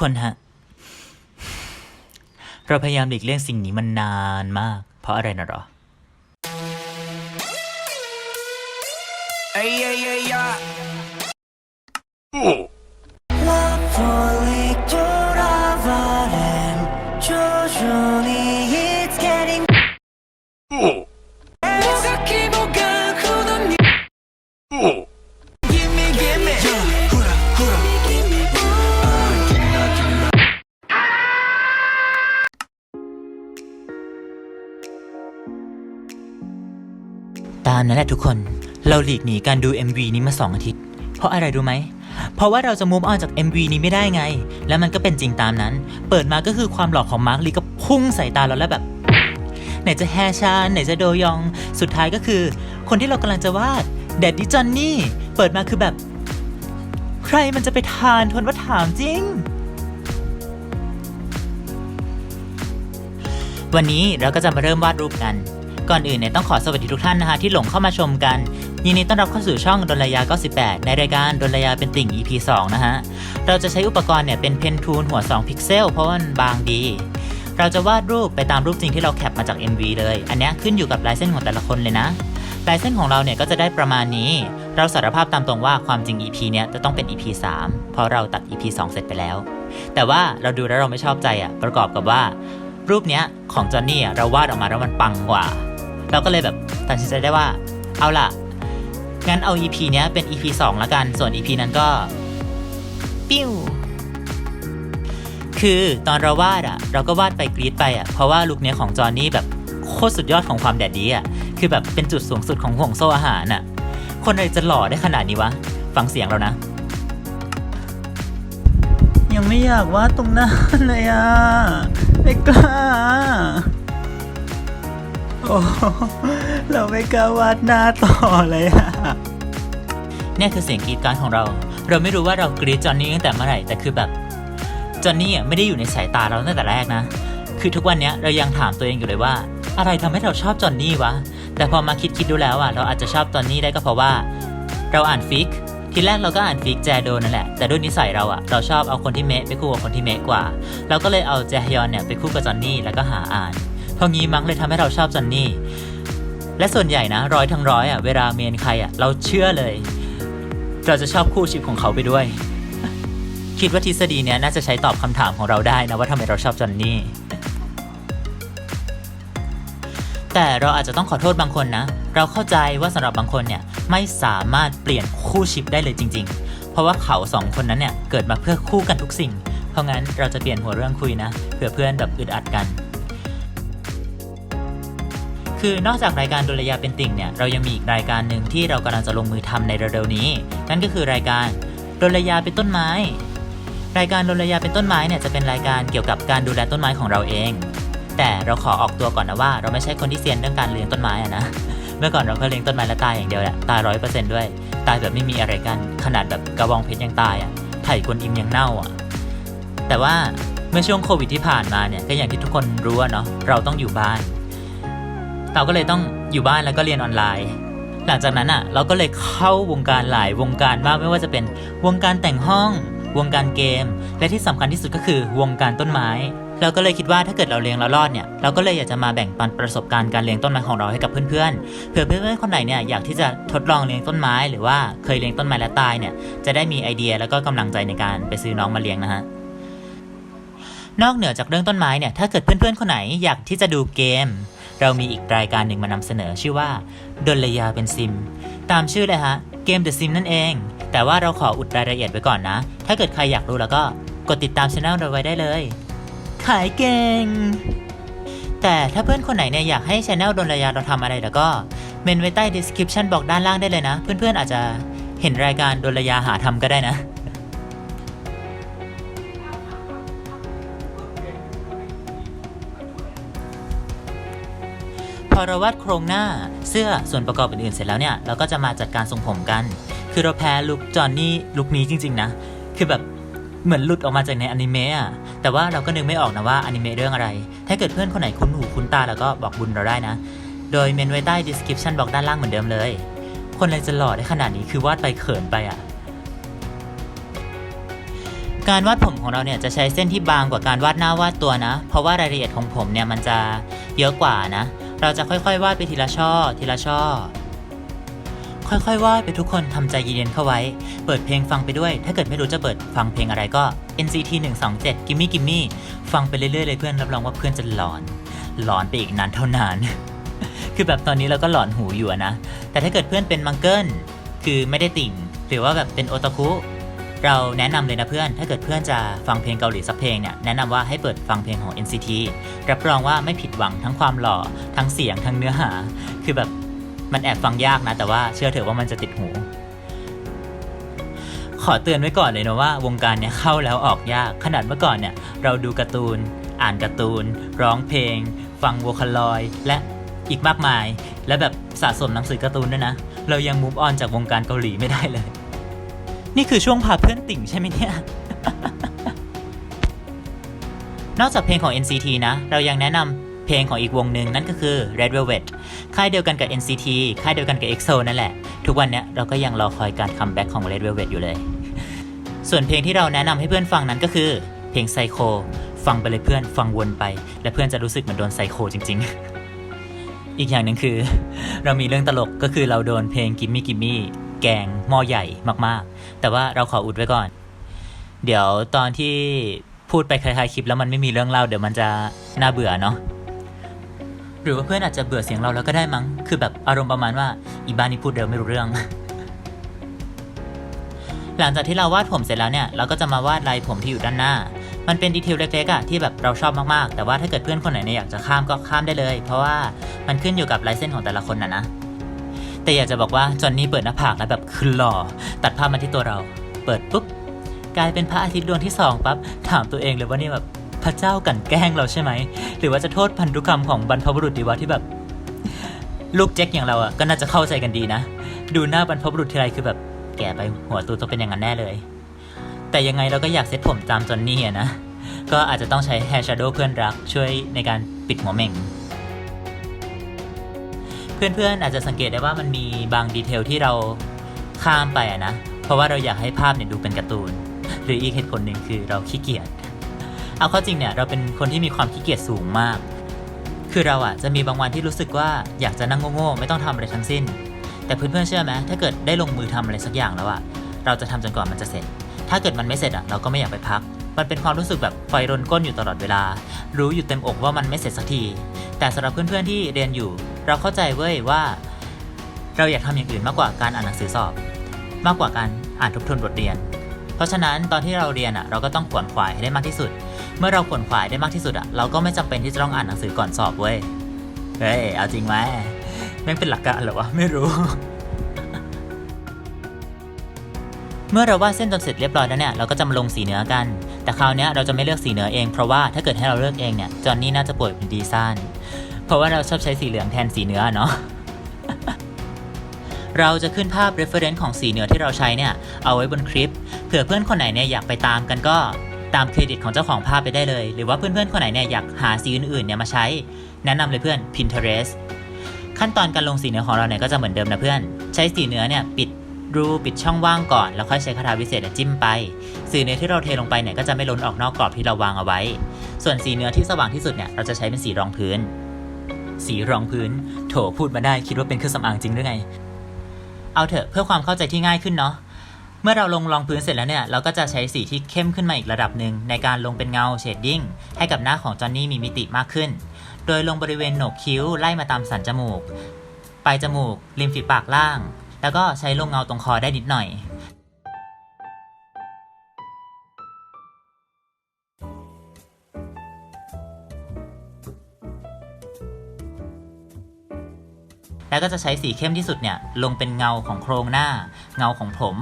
คนฮะ เราพยายามหลีกเลี่ยงสิ่งนี้มานานมาก เพราะอะไรนะหรอ Ay, ay, ay, ay. Lovely 돌아와는 조준이 แหละทุกคน เราหลีกหนีการดู MV นี้มา 2 อาทิตย์ เพราะอะไรรู้ไหม เพราะว่าเราจะมุมออนจาก MV นี้ไม่ได้ไง แล้วมันก็เป็นจริงตามนั้น เปิดมาก็คือความหล่อของมาร์คลีก็พุ่งใส่ตาเราแล้วแบบ ไหนจะแฮชานไหนจะโดยอง สุดท้ายก็คือ คนที่เรากำลังจะวาดแดดดี้จอนนี่ เปิดมาคือแบบ ใครมันจะไปทานทนว่าถามจริงวันนี้เราก็จะมาเริ่มวาดรูปกัน ก่อนอื่นเนี่ยต้องขอสวัสดีทุกท่านนะคะที่หลงเข้ามาชมกันยินดีต้อนรับเข้าสู่ช่องดนระยา 98 ในรายการดนระยาเป็นติ่ง EP 2 นะฮะ เราจะใช้อุปกรณ์เนี่ยเป็นเพนทูลหัว 2 พิกเซล เพราะมันบางดี เราจะวาดรูปไปตามรูปจริงที่เราแคปมาจาก MV เลย อันนี้ขึ้นอยู่กับลายเส้นของแต่ละคนเลยนะลายเส้นของเราเนี่ยก็จะได้ประมาณนี้ เราสารภาพตามตรงว่าความจริง EP เนี้ยจะต้องเป็น EP 3 เพราะเราตัด EP 2 เสร็จไปแล้ว แต่ว่าเราดูแล้วเราไม่ชอบใจอะประกอบกับว่า รูปเนี้ยของจอนนี่อะเราวาดออกมาแล้วมันปังกว่า เราก็เลยแบบตัดสินใจได้ว่า เอาล่ะ งั้นเอา EP เนี้ยเป็น EP 2ละกัน ส่วน EP นั้นก็ปิ้วคือตอนเราวาดอะเราก็วาดไปกรีดไปอะเพราะว่าลุคเนี้ยของจอห์นนี่แบบโคตรสุดยอดของความแดดดีอะคือแบบเป็นจุดสูงสุดของห่วงโซ่อาหารอะคนอะไรจะหล่อได้ขนาดนี้วะ ฟังเสียงเรานะ ยังไม่อยากวาดตรงหน้าเลยอะไม่กล้า เราไม่กล้าวาดหน้าต่อเลยอะเนี่ยคือเสียงกรีดกรารของเรา เราไม่รู้ว่าเรากรีดจอห์นนี่ตั้งแต่เมื่อไหร่ แต่คือแบบจอห์นนี่อะไม่ได้อยู่ในสายตาเราตั้งแต่แรกนะ คือทุกวันเนี้ยเรายังถามตัวเองอยู่เลยว่า อะไรทำให้เราชอบจอห์นนี่วะ แต่พอมาคิดคิดดูแล้วอะเราอาจจะชอบจอห์นนี่ได้ก็เพราะว่า เราอ่านฟิก ทีแรกเราก็อ่านฟิกแจโดนั่นแหละ แต่ด้วยนิสัยเราอะเราชอบเอาคนที่เมะไปคู่กับคนที่เมะกว่า เราก็เลยเอาแจฮยอนเนี่ยไปคู่กับจอห์นนี่แล้วก็หาอ่าน เพราะงี้มั้งเลยทำให้เราชอบจอนนี่และส่วนใหญ่นะร้อยทั้งร้อยอะเวลาเมนใครอะเราเชื่อเลย เราจะชอบคู่ชิปของเขาไปด้วย คิดว่าทฤษฎีเนี้ยน่าจะใช้ตอบคำถามของเราได้นะว่าทำไมเราชอบจอนนี่แต่เราอาจจะต้องขอโทษบางคนนะ เราเข้าใจว่าสำหรับบางคนเนี่ยไม่สามารถเปลี่ยนคู่ชิปได้เลยจริง ๆ เพราะว่าเขาสองคนนั้นเนี่ยเกิดมาเพื่อคู่กันทุกสิ่ง เพราะงั้นเราจะเปลี่ยนหัวเรื่องคุยนะเผื่อเพื่อนแบบอึดอัดกัน คือนอกจากรายการดุลยาเป็นติ่งเนี่ยเรายังมีอีกรายการหนึ่งที่เรากำลังจะลงมือทำในเร็วๆนี้ นั่นก็คือรายการดุลยาเป็นต้นไม้ รายการดุลยาเป็นต้นไม้เนี่ยจะเป็นรายการเกี่ยวกับการดูแลต้นไม้ของเราเอง แต่เราขอออกตัวก่อนนะว่า เราไม่ใช่คนที่เซียนเรื่องการเลี้ยงต้นไม้อะนะเมื่อก่อนเราก็เลี้ยงต้นไม้และตายอย่างเดียวแหละตายร้อยเปอร์เซนต์ด้วย ตายแบบไม่มีอะไรกันขนาดแบบกระบองเพชรยังตายอะไผ่กวนอิมยังเน่าอะแต่ว่าเมื่อช่วงโควิดที่ผ่านมาเนี่ยก็อย่างที่ทุกคนรู้เนาะเราต้องอยู่บ้าน เราก็เลยต้องอยู่บ้านแล้วก็เรียนออนไลน์ หลังจากนั้นอะเราก็เลยเข้าวงการหลายวงการมากไม่ว่าจะเป็นวงการแต่งห้อง วงการเกม และที่สำคัญที่สุดก็คือวงการต้นไม้ เราก็เลยคิดว่าถ้าเกิดเราเลี้ยงแล้วรอดเนี่ยเราก็เลยอยากจะมาแบ่งปันประสบการณ์การเลี้ยงต้นไม้ของเราให้กับเพื่อนๆเผื่อเพื่อนๆคนไหนเนี่ยอยากที่จะทดลองเลี้ยงต้นไม้ หรือว่าเคยเลี้ยงต้นไม้และตายเนี่ยจะได้มีไอเดียแล้วก็กำลังใจในการไปซื้อน้องมาเลี้ยงนะฮะนอกเหนือจากเรื่องต้นไม้เนี่ย ถ้าเกิดเพื่อนๆ คนไหนอยากที่จะดูเกม เรามีอีกรายการหนึ่งมานำเสนอชื่อว่าดลยาเป็นซิม ตามชื่อเลยฮะ เกม The Sim นั่นเอง แต่ว่าเราขออุดรายละเอียดไว้ก่อนนะ ถ้าเกิดใครอยากรู้แล้วก็กดติดตามช anel เราไว้ได้เลย ขายเก่ง แต่ถ้าเพื่อนคนไหนเนี่ยอยากให้ช anel ดลยาเราทำอะไรแล้วก็เมนไว้ใต้ description บอกด้านล่างได้เลยนะ เพื่อนๆอาจจะเห็นรายการดลยาหาทำก็ได้นะ พอเราวาดโครงหน้าเสื้อส่วนประกอบอื่นๆเสร็จแล้วเนี่ยเราก็จะมาจัดการทรงผมกัน คือเราแพ้ลุคจอห์นนี่ลุคนี้จริง ๆ นะ คือแบบเหมือนหลุดออกมาจากในอนิเมะอะแต่ว่าเราก็นึกไม่ออกนะว่าอนิเมะเรื่องอะไร ถ้าเกิดเพื่อนคนไหนคุ้นหูคุ้นตาแล้วก็บอกบุญเราได้นะ โดยเมนไว้ใต้ description บอกด้านล่างเหมือนเดิมเลย คนอะไรจะหล่อได้ขนาดนี้คือวาดไปเขินไปอะการวาดผมของเราเนี่ยจะใช้เส้นที่บางกว่าการวาดหน้าวาดตัวนะ เพราะว่ารายละเอียดของผมเนี่ยมันจะเยอะกว่านะ เราจะค่อยๆวาดไปทีละช่อ ทีละช่อ ค่อยๆวาดไปทุกคนทำใจเย็นๆเข้าไว้ เปิดเพลงฟังไปด้วย ถ้าเกิดไม่รู้จะเปิดฟังเพลงอะไรก็ NCT 127 Gimme Gimme ฟังไปเรื่อยๆเลยเพื่อนรับรองว่าเพื่อนจะหลอน หลอนไปอีกนานเท่านาน คือแบบตอนนี้เราก็หลอนหูอยู่นะ แต่ถ้าเกิดเพื่อนเป็นมังเกิลคือไม่ได้ติ่ง หรือว่าแบบเป็นโอตาคุ เราแนะนำเลยนะเพื่อน ถ้าเกิดเพื่อนจะฟังเพลงเกาหลีสักเพลงเนี่ย แนะนำว่าให้เปิดฟังเพลงของ NCT รับรองว่าไม่ผิดหวังทั้งความหล่อ ทั้งเสียง ทั้งเนื้อหา คือแบบมันแอบฟังยากนะ แต่ว่าเชื่อเถอะว่ามันจะติดหู ขอเตือนไว้ก่อนเลยนะว่าวงการเนี่ยเข้าแล้วออกยาก ขนาดเมื่อก่อนเนี่ยเราดูการ์ตูน อ่านการ์ตูน ร้องเพลง ฟังโวคาลอย และอีกมากมาย และแบบสะสมหนังสือการ์ตูนด้วยนะ เรายังมูฟออนจากวงการเกาหลีไม่ได้เลย นี่คือช่วงพาเพื่อนติ่งใช่ไหมเนี่ย นอกจากเพลงของ NCT นะ เรายังแนะนำเพลงของอีกวงหนึ่งนั่นก็คือ Red Velvet ค่ายเดียวกันกับ NCT ค่ายเดียวกันกับ EXO นั่นแหละ ทุกวันเนี้ยเราก็ยังรอคอยการคัมแบ็กของ Red Velvet อยู่เลย ส่วนเพลงที่เราแนะนำให้เพื่อนฟังนั้นก็คือ เพลงไซโคฟังไปเลยเพื่อนฟังวนไป และเพื่อนจะรู้สึกเหมือนโดนไซโคจริง ๆ อีกอย่างหนึ่งคือ เรามีเรื่องตลกก็คือเราโดนเพลงกิมมี่กิมมี่ กงหม้อใหญ่มากๆ แต่ว่าเราขออุดไว้ก่อน เดี๋ยวตอนที่พูดไปคล้ายๆคลิปแล้วมันไม่มีเรื่องเล่าเดี๋ยวมันจะน่าเบื่อเนาะหรือว่าเพื่อนอาจจะเบื่อเสียงเราแล้วก็ได้มั้ง คือแบบอารมณ์ประมาณว่าอีบ้านนี่พูดเร็วไม่รู้เรื่อง หลังจากที่เราวาดผมเสร็จแล้วเนี่ยเราก็จะมาวาดลายผมที่อยู่ด้านหน้า มันเป็นดีเทลเล็กๆอะที่แบบเราชอบมากๆ แต่ว่าถ้าเกิดเพื่อนคนไหนเนี่ยอยากจะข้ามก็ข้ามได้เลย เพราะว่ามันขึ้นอยู่กับลายเส้นของแต่ละคนนะนะ แต่อยากจะบอกว่าจอนนี่เปิดหน้าผากแล้วแบบคือหล่อ ตัดภาพมาที่ตัวเรา เปิดปุ๊บกลายเป็นพระอาทิตย์ดวงที่สองปั๊บถามตัวเองเลยว่านี่แบบพระเจ้ากันแกล้งเราใช่ไหม หรือว่าจะโทษพันธุกรรมของบรรพบุรุษดีวะที่แบบ ลูกแจ็คอย่างเราอะก็น่าจะเข้าใจกันดีนะ ดูหน้าบรรพบุรุษทีไรคือแบบแก่ไปหัวตูต้องเป็นอย่างนั้นแน่เลย แต่ยังไงเราก็อยากเซ็ตผมตามจอนนี่นะ ก็อาจจะต้องใช้แฮร์ชาโดว์เพื่อนรักช่วยในการปิดหัวเหม่ง เพื่อนๆอาจจะสังเกตได้ว่ามันมีบางดีเทลที่เราข้ามไปอะนะ เพราะว่าเราอยากให้ภาพเนี่ยดูเป็นการ์ตูน หรืออีกเหตุผลหนึ่งคือเราขี้เกียจ เอาเข้าจริงเนี่ยเราเป็นคนที่มีความขี้เกียจสูงมาก คือเราอะจะมีบางวันที่รู้สึกว่าอยากจะนั่งโง่ๆไม่ต้องทำอะไรทั้งสิ้น แต่เพื่อนๆเชื่อไหมถ้าเกิดได้ลงมือทำอะไรสักอย่างแล้วอะเราจะทำจนกว่ามันจะเสร็จ ถ้าเกิดมันไม่เสร็จอะเราก็ไม่อยากไปพัก มันเป็นความรู้สึกแบบไฟรนก้นอยู่ตลอดเวลา รู้อยู่เต็มอกว่ามันไม่เสร็จสักที แต่สำหรับเพื่อนๆที่เรียนอยู่ เราเข้าใจเว้ยว่า เราอยากทำอย่างอื่นมากกว่าการอ่านหนังสือสอบ มากกว่าการอ่านทบทวนบทเรียน เพราะฉะนั้นตอนที่เราเรียนอะเราก็ต้องขวนขวายให้ได้มากที่สุด เมื่อเราขวนขวายได้มากที่สุดอะเราก็ไม่จำเป็นที่จะต้องอ่านหนังสือก่อนสอบเว้ยเฮ้ยเอาจริงไหมแม่งเป็นหลักการหรอวะไม่รู้เมื่อเราวาดเส้นจนเสร็จเรียบร้อยแล้วเนี่ยเราก็จะมาลงสีเนื้อกัน แต่คราวนี้เราจะไม่เลือกสีเนื้อเองเพราะว่าถ้าเกิดให้เราเลือกเองเนี่ยจอห์นนี่น่าจะป่วยเป็นดีซ่าน เพราะว่าเราชอบใช้สีเหลืองแทนสีเนื้อเนาะเราจะขึ้นภาพ reference ของสีเนื้อที่เราใช้เนี่ย เอาไว้บนคลิป เผื่อเพื่อนคนไหนเนี่ยอยากไปตามกันก็ตามเครดิตของเจ้าของภาพไปได้เลย หรือว่าเพื่อนๆคนไหนเนี่ยอยากหาสีอื่นๆเนี่ยมาใช้ แนะนำเลยเพื่อน Pinterest ขั้นตอนการลงสีเนื้อของเราเนี่ยก็จะเหมือนเดิมนะเพื่อน ใช้สีเนื้อเนี่ยปิดรูปิดช่องว่างก่อน แล้วค่อยใช้คาถาวิเศษจิ้มไป สีเนื้อที่เราเทลงไปเนี่ยก็จะไม่ล้นออกนอกกรอบที่เราวางเอาไว้ ส่วนสีเนื้อที่สว่างที่สุดเนี่ยเราจะใช้เป็นสีรองพื้น สีรองพื้น โถพูดมาได้คิดว่าเป็นเครื่องสำอางจริงหรือไง เอาเถอะเพื่อความเข้าใจที่ง่ายขึ้นเนาะเมื่อเราลงรองพื้นเสร็จแล้วเนี่ย เราก็จะใช้สีที่เข้มขึ้นมาอีกระดับหนึ่งในการลงเป็นเงาเชดดิ้งให้กับหน้าของจอนนี่มีมิติมากขึ้น โดยลงบริเวณโหนกคิ้วไล่มาตามสันจมูก ปลายจมูก ริมฝีปากล่าง แล้วก็ใช้ลงเงาตรงคอได้นิดหน่อย แล้วก็จะใช้สีเข้มที่สุดเนี่ยลงเป็นเงาของโครงหน้า เงาของผม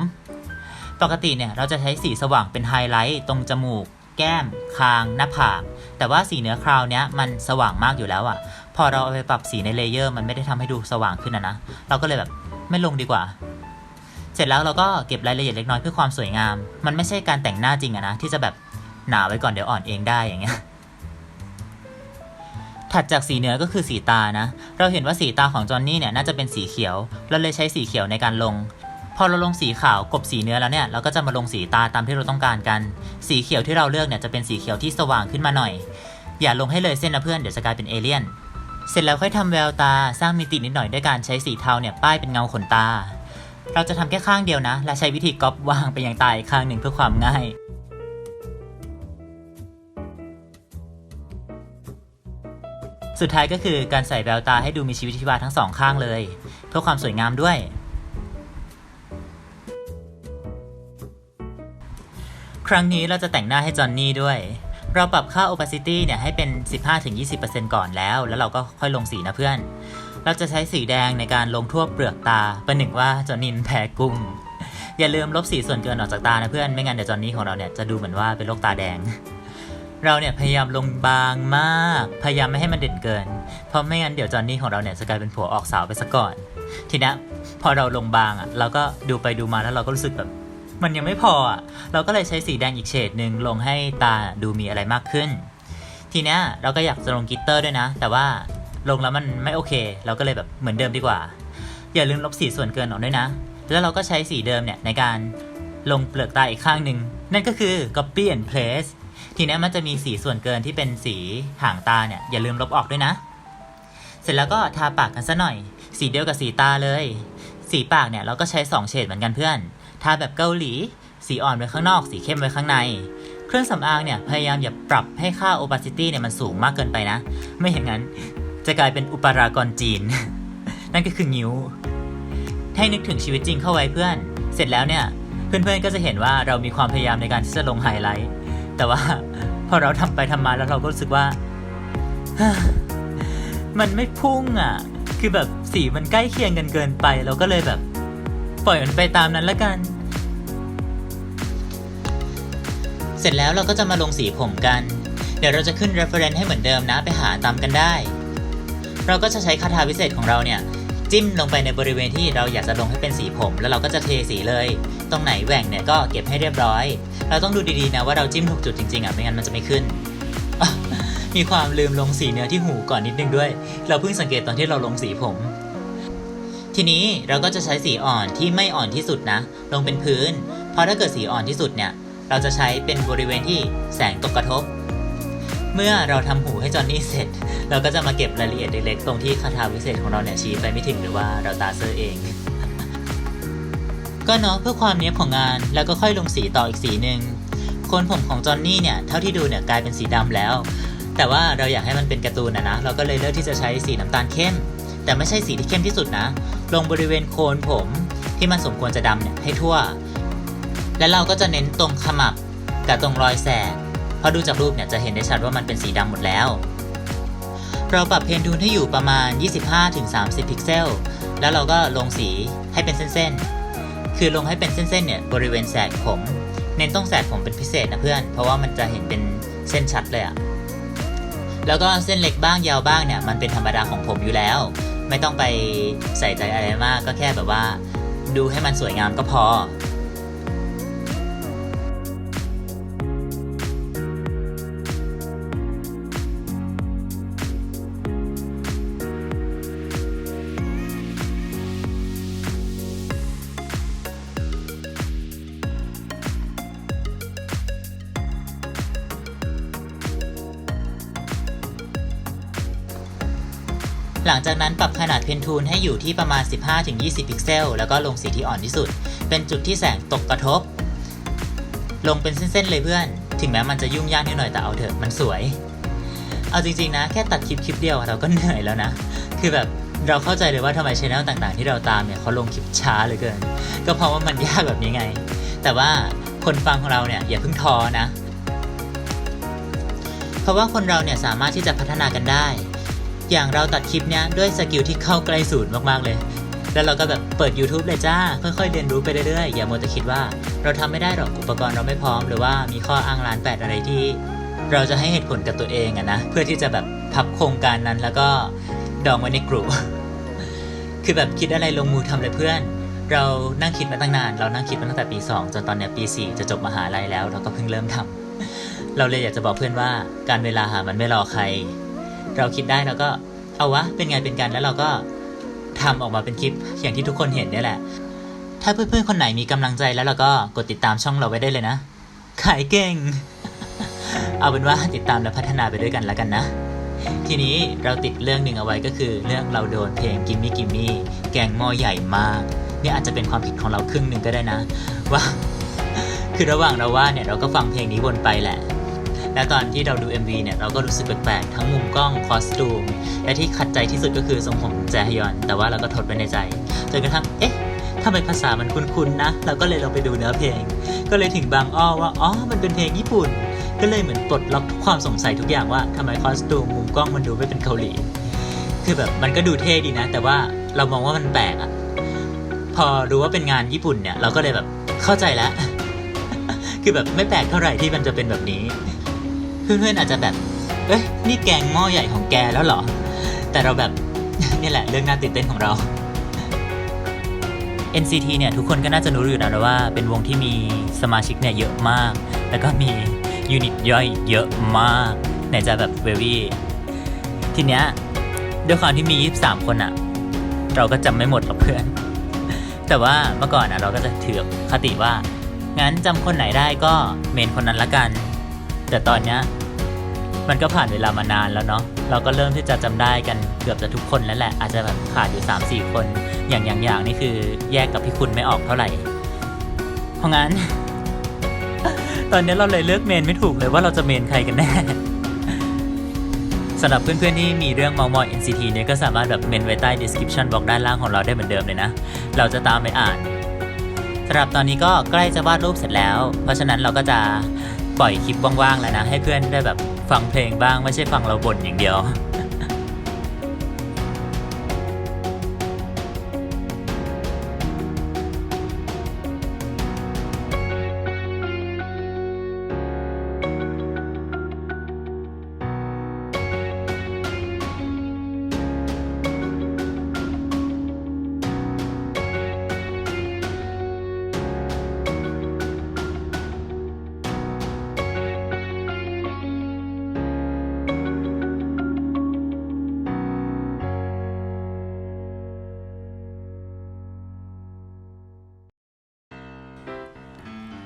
ปกติเนี่ยเราจะใช้สีสว่างเป็นไฮไลท์ตรงจมูก แก้ม คาง หน้าผาก แต่ว่าสีเนื้อคราวเนี้ยมันสว่างมากอยู่แล้วอะ่ะ พอเราเอาไปปรับสีในเลเยอร์ มันไม่ได้ทำให้ดูสว่างขึ้นนะนะ เราก็เลยแบบไม่ลงดีกว่า เสร็จแล้วเราก็เก็บรายละเอียดเล็กน้อยเพื่อความสวยงาม มันไม่ใช่การแต่งหน้าจริงอะนะที่จะแบบหนาไว้ก่อนเดี๋ยวอ่อนเองได้อย่างเงี้ย ถัดจากสีเนื้อก็คือสีตานะ เราเห็นว่าสีตาของจอห์นนี่เนี่ยน่าจะเป็นสีเขียว เราเลยใช้สีเขียวในการลง พอเราลงสีขาวกบสีเนื้อแล้วเนี่ยเราก็จะมาลงสีตาตามที่เราต้องการกัน สีเขียวที่เราเลือกเนี่ยจะเป็นสีเขียวที่สว่างขึ้นมาหน่อย อย่าลงให้เลยเส้นนะเพื่อนเดี๋ยวจะกลายเป็นเอเลี่ยน เสร็จแล้วค่อยทำแววตาสร้างมิตินิดหน่อยด้วยการใช้สีเทาเนี่ยป้ายเป็นเงาขนตา เราจะทำแค่ข้างเดียวนะ และใช้วิธีก๊อปวางไปยังตาอีกข้างหนึ่งเพื่อความง่าย สุดท้ายก็คือการใส่แววตาให้ดูมีชีวิตชีวาทั้งสองข้างเลย เพื่อความสวยงามด้วย ครั้งนี้เราจะแต่งหน้าให้จอนนี่ด้วย เราปรับค่า opacity เนี่ยให้เป็น 15-20%ก่อนแล้ว แล้วเราก็ค่อยลงสีนะเพื่อน เราจะใช้สีแดงในการลงทั่วเปลือกตาประหนึ่งว่าจอนนี่แพ้กุ้งอย่าลืมลบสีส่วนเกินออกจากตานะเพื่อน ไม่งั้นเดี๋ยวจอนนี่ของเราเนี่ยจะดูเหมือนว่าเป็นโรคตาแดง เราเนี่ยพยายามลงบางมาก พยายามไม่ให้มันเด่นเกิน เพราะไม่งั้นเดี๋ยวจอนนี่ของเราเนี่ยจะกลายเป็นผัวออกสาวไปซะก่อน ทีนี้พอเราลงบางอะ เราก็ดูไปดูมาแล้วเราก็รู้สึกแบบมันยังไม่พออะ เราก็เลยใช้สีแดงอีกเฉดหนึ่งลงให้ตาดูมีอะไรมากขึ้น ทีนี้เราก็อยากจะลงกิตเตอร์ด้วยนะ แต่ว่าลงแล้วมันไม่โอเค เราก็เลยแบบเหมือนเดิมดีกว่า อย่าลืมลบสีส่วนเกินออกด้วยนะ แล้วเราก็ใช้สีเดิมเนี่ยในการลงเปลือกตาอีกข้างหนึ่ง นั่นก็คือ copy and paste ทีนี้มันจะมีสีส่วนเกินที่เป็นสีหางตาเนี่ยอย่าลืมลบออกด้วยนะ เสร็จแล้วก็ทาปากกันซะหน่อย สีเดียวกับสีตาเลย สีปากเนี่ยเราก็ใช้ 2 เฉดเหมือนกันเพื่อน ทาแบบเกาหลี สีอ่อนไว้ข้างนอก สีเข้มไว้ข้างใน เครื่องสำอางเนี่ยพยายามอย่าปรับให้ค่า opacity เนี่ยมันสูงมากเกินไปนะ ไม่อย่างนั้นจะกลายเป็นอุปรากรจีน นั่นก็คือนิ้ว ให้นึกถึงชีวิตจริงเข้าไว้เพื่อน เสร็จแล้วเนี่ยเพื่อนๆก็จะเห็นว่าเรามีความพยายามในการที่จะลงไฮไลท์ แต่ว่าพอเราทำไปทำมาแล้วเราก็รู้สึกว่า มันไม่พุ่งอะ คือแบบสีมันใกล้เคียงกันเกินไป เราก็เลยแบบ ปล่อยมันไปตามนั้นละกัน เสร็จแล้วเราก็จะมาลงสีผมกัน เดี๋ยวเราจะขึ้น reference ให้เหมือนเดิมนะไปหาตามกันได้ เราก็จะใช้คาถาวิเศษของเราเนี่ย จิ้มลงไปในบริเวณที่เราอยากจะลงให้เป็นสีผม แล้วเราก็จะเทสีเลย ตรงไหนแหว่งเนี่ยก็เก็บให้เรียบร้อย เราต้องดูดีๆนะว่าเราจิ้มถูกจุดจริงๆอะไม่งั้นมันจะไม่ขึ้น มีความลืมลงสีเนื้อที่หูก่อนนิดนึงด้วย เราเพิ่งสังเกตตอนที่เราลงสีผม ทีนี้เราก็จะใช้สีอ่อนที่ไม่อ่อนที่สุดนะ ลงเป็นพื้น เพราะถ้าเกิดสีอ่อนที่สุดเนี่ย เราจะใช้เป็นบริเวณที่แสงตกกระทบ เมื่อเราทำหูให้จอนนี่เสร็จ เราก็จะมาเก็บรายละเอียดเล็กๆตรงที่คาถาวิเศษของเราเนี่ยชี้ไปไม่ถึงหรือว่าเราตาเซอร์เอง ก็เนาะเพื่อความเนี้ยของงานแล้วก็ค่อยลงสีต่ออีกสีหนึ่งโคนผมของจอนนี่เนี่ยเท่าที่ดูเนี่ยกลายเป็นสีดำแล้ว แต่ว่าเราอยากให้มันเป็นการ์ตูนนะนะเราก็เลยเลือกที่จะใช้สีน้ำตาลเข้ม แต่ไม่ใช่สีที่เข้มที่สุดนะ ลงบริเวณโคนผมที่มันสมควรจะดำเนี่ยให้ทั่ว และเราก็จะเน้นตรงขมับกับตรงรอยแสกเพราะดูจากรูปเนี่ยจะเห็นได้ชัดว่ามันเป็นสีดำหมดแล้ว เราปรับเพนทูนให้อยู่ประมาณ 25-30 พิกเซล แล้วเราก็ลงสีให้เป็นเส้นๆ คือลงให้เป็นเส้นๆเนี่ยบริเวณแสกผมเน้นต้องแสกผมเป็นพิเศษนะเพื่อน เพราะว่ามันจะเห็นเป็นเส้นชัดเลยอะแล้วก็เส้นเล็กบ้างยาวบ้างเนี่ยมันเป็นธรรมดาของผมอยู่แล้ว ไม่ต้องไปใส่ใจอะไรมากก็แค่แบบว่า ดูให้มันสวยงามก็พอ จากนั้นปรับขนาดเพนทูนให้อยู่ที่ประมาณ 15-20 พิกเซล แล้วก็ลงสีที่อ่อนที่สุด เป็นจุดที่แสงตกกระทบ ลงเป็นเส้นๆเลยเพื่อน ถึงแม้มันจะยุ่งยากนิดหน่อยแต่เอาเถอะมันสวย เอาจริงๆนะ แค่ตัดคลิปคลิปเดียวเราก็เหนื่อยแล้วนะ คือแบบเราเข้าใจเลยว่าทำไมชแนลต่างๆ ที่เราตามเนี่ยเขาลงคลิปช้าเหลือเกิน ก็เพราะว่ามันยากแบบนี้ไง แต่ว่าคนฟังของเราเนี่ยอย่าเพิ่งท้อนะ เพราะว่าคนเราเนี่ยสามารถที่จะพัฒนากันได้ อย่างเราตัดคลิปเนี้ยด้วยสกิลที่เข้าใกล้ศูนย์มากๆเลย แล้วเราก็แบบเปิด YouTube เลยจ้า ค่อยๆเรียนรู้ไปเรื่อยๆ อย่ามัวแต่คิดว่า เราทำไม่ได้หรอกอุปกรณ์เราไม่พร้อม หรือว่ามีข้ออ้างร้านแปดอะไรที่ เราจะให้เหตุผลกับตัวเองอะนะ เพื่อที่จะแบบพับโครงการนั้นแล้วก็ดองไว้ในกลุ่มคือแบบคิดอะไรลงมือทำเลยเพื่อน เรานั่งคิดมาตั้งนาน เรานั่งคิดมาตั้งแต่ปี 2 จนตอนเนี้ยปี 4 จะจบมหาลัยแล้ว เราก็เพิ่งเริ่มทำเราเลยอยากจะบอกเพื่อนว่า การเวลาหามันไม่รอใคร เราคิดได้แล้วก็เอาวะเป็นไงเป็นกันแล้วเราก็ทำออกมาเป็นคลิปอย่างที่ทุกคนเห็นเนี่ยแหละ ถ้าเพื่อนๆคนไหนมีกำลังใจแล้วเราก็กดติดตามช่องเราไว้ได้เลยนะ ขายเก่ง เอาเป็นว่าติดตามและพัฒนาไปด้วยกันแล้วกันนะ ทีนี้เราติดเรื่องหนึ่งเอาไว้ก็คือ เรื่องเราโดนเพลงกิมมี่กิมมี่แกงหม้อใหญ่มาก เนี่ยอาจจะเป็นความผิดของเราครึ่งหนึ่งก็ได้นะ ว่า คือระหว่างเราว่าเนี่ยเราก็ฟังเพลงนี้วนไปแหละ และตอนที่เราดู MV เนี่ยเราก็รู้สึกแปลกๆทั้งมุมกล้องคอสตูม และที่ขัดใจที่สุดก็คือทรงผมแจฮยอน แต่ว่าเราก็ทดไว้ในใจจนกระทั่งเอ๊ะทำไมภาษามันคุ้นๆนะ เราก็เลยลองไปดูเนื้อเพลง ก็เลยถึงบางอ้อว่าอ๋อมันเป็นเพลงญี่ปุ่น ก็เลยเหมือนปลดล็อกทุกความสงสัยทุกอย่างว่าทำไมคอสตูมมุมกล้องมันดูไม่เป็นเกาหลีคือแบบมันก็ดูเท่ดีนะ แต่ว่าเรามองว่ามันแปลกอะพอรู้ว่าเป็นงานญี่ปุ่นเนี่ย เราก็เลยแบบเข้าใจแล้ว คือแบบไม่แปลกเท่าไหร่ที่มันจะเป็นแบบนี้ เพื่อนๆอาจจะแบบ เอ้ยนี่แกงหม้อใหญ่ของแกแล้วเหรอ แต่เราแบบ นี่แหละเรื่องน่าตื่นเต้นของเรา NCT เนี่ยทุกคนก็น่าจะรู้อยู่แล้วนะว่าเป็นวงที่มีสมาชิกเนี่ยเยอะมาก แล้วก็มียูนิตย่อยเยอะมากไหนจะแบบเววี่ทีเนี้ยด้วยความที่มี 23 คนอะเราก็จำไม่หมดหรอกเพื่อน แต่ว่าเมื่อก่อนอะเราก็จะถือคติว่า งั้นจำคนไหนได้ก็เมนคนนั้นละกัน แต่ตอนเนี้ย มันก็ผ่านเวลามานานแล้วเนาะเราก็เริ่มที่จะจำได้กันเกือบจะทุกคนแล้วแหละ อาจจะแบบขาดอยู่ 3-4 คน อย่างอย่างอย่างนี่คือแยกกับพี่คุณไม่ออกเท่าไหร่ เพราะงั้น ตอนนี้เราเลยเลือกเมนไม่ถูกเลยว่าเราจะเมนใครกันแน่สำหรับเพื่อนๆที่มีเรื่องมามอย NCT เนี่ยก็สามารถแบบเมนไว้ใต้ description บอกด้านล่างของเราได้เหมือนเดิมเลยนะ เราจะตามไปอ่านสำหรับตอนนี้ก็ใกล้จะวาดรูปเสร็จแล้ว เพราะฉะนั้นเราก็จะปล่อยคลิปว่างๆแล้วนะ ให้เพื่อนได้แบบ ฟังเพลงบ้างไม่ใช่ฟังเราบ่นอย่างเดียว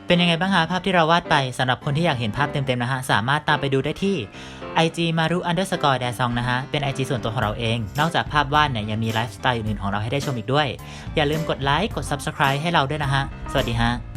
เป็นยังไงบ้างฮะภาพที่เราวาดไปสำหรับคนที่อยากเห็นภาพเต็มๆนะฮะ สามารถตามไปดูได้ที่ IG maru underscore d a s o n g นะฮะ เป็น IG ส่วนตัวของเราเอง นอกจากภาพวาดเนี่ยยังมีไลฟ์สไตล์อื่นๆของเราให้ได้ชมอีกด้วย อย่าลืมกดไลค์กด Subscribe ให้เราด้วยนะฮะ สวัสดีฮะ